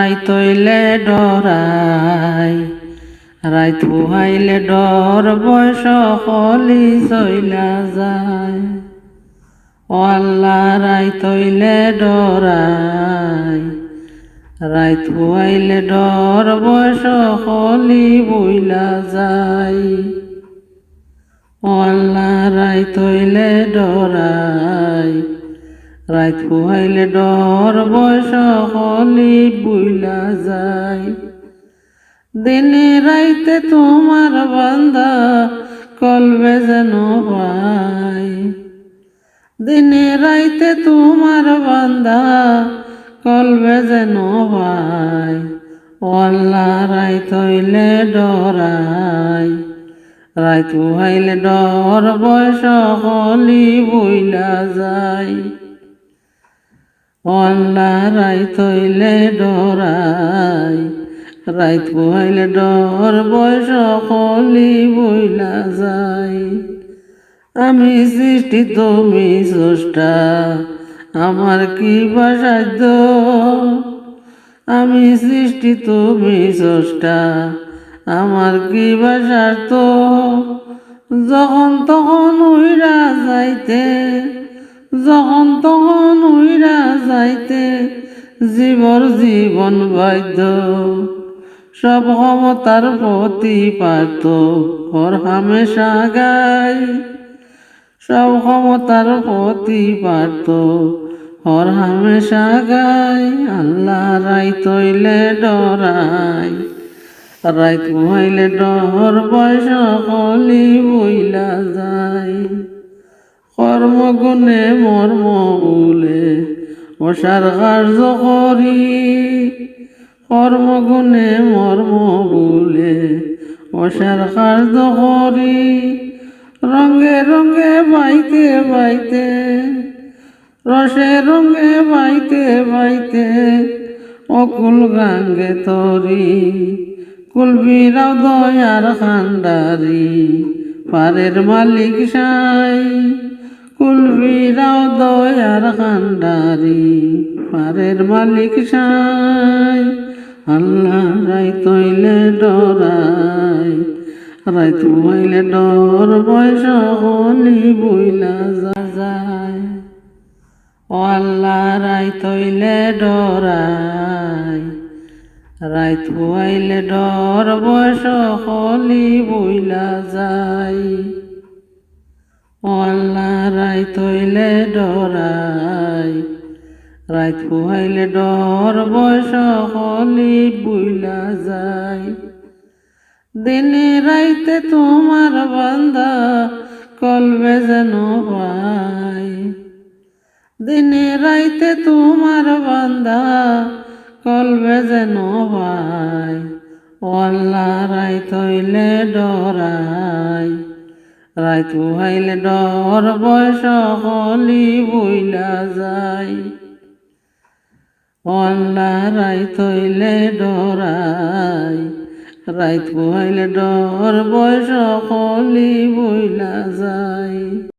রাই তৈলে ডরাই। রাইত বুহাইলে ডর, বয়স হলি চইলা যায়। ও আল্লাহ রাই তৈলে ডরাই। রাইত বুহাইলে ডর, বয়স হলি বইলা যায়। ও আল্লাহ তৈলে ডরাই। রাইত পুহাইলে ডর বয়স হলি বুইলা যায়। দিনে রাইতে তোমার বান্ধা কলবে যেন পাই দিনে রাইতে তোমার বান্ধা কলবে যেন ও আল্লাহ রাইত হইলে ডরাই। রাইত পুহাইলে ডর বয়স হলি বইলা যায়। অল্লা রাইত হইলে ডরাই, রাইত বহাইলে ডর বয়স কলি বইলা যাই। আমি সৃষ্টি, তুমি স্রষ্টা, আমার কি বাসাধ্য আমি সৃষ্টি, তুমি স্রষ্টা, আমার কি বাসার্থ যখন তখন উইরা যাইতে যখন তখন উইরা যাইতে জীবর জীবন বাধ্য। সব ক্ষমতার প্রতি পারত হর হামেশা গাই। সব ক্ষমতার প্রতি পারত হর হামেশা গাই। আল্লাহ রাই তৈলে ডরাই, রাইত ঘুমাইলে ডর বয়স কলি বইলা যায়। কর্মগুণে মর্ম বলে অসার কার্য করি। কর্মগুণে মর্ম বলে অসার কার্য করি। রঙে রঙে বাইতে বাইতে, রসে রঙে বাইতে বাইতে, অকুল গাঙ্গে তরি। কুলবিরাও দয়ার খান্ডারি পারের মালিক সাই। কুলবিরাও দয়ার খান্ডারি পারের মালিক সাই। আল্লাহ রাই তৈলে ডরাই রাই তুমাইলে ডর বয়স হলি বইলা যায় ও আল্লাহ রাই তৈলে ডরাই, রাইত বুয়াইলে ডর বয়স হলি বইলা যায় ও রাইত হইলে ডরাই রাইত বুহাইলে ডর বয়স হলি বইলা যায়। দিনে রাইতে তোমার বান্ধা কলবে যেন পাই দিনে রাইতে তোমার বান্ধা কলবে যেন ও আল্লাহ রাইত হইলে ডরাই। রাইত হাইলে ডর বয়স হলি বইলা যায়। অল্লা রাইত হইলে ডরাই, রাইত হাইলে ডর বয়স হলি বইলা যায়।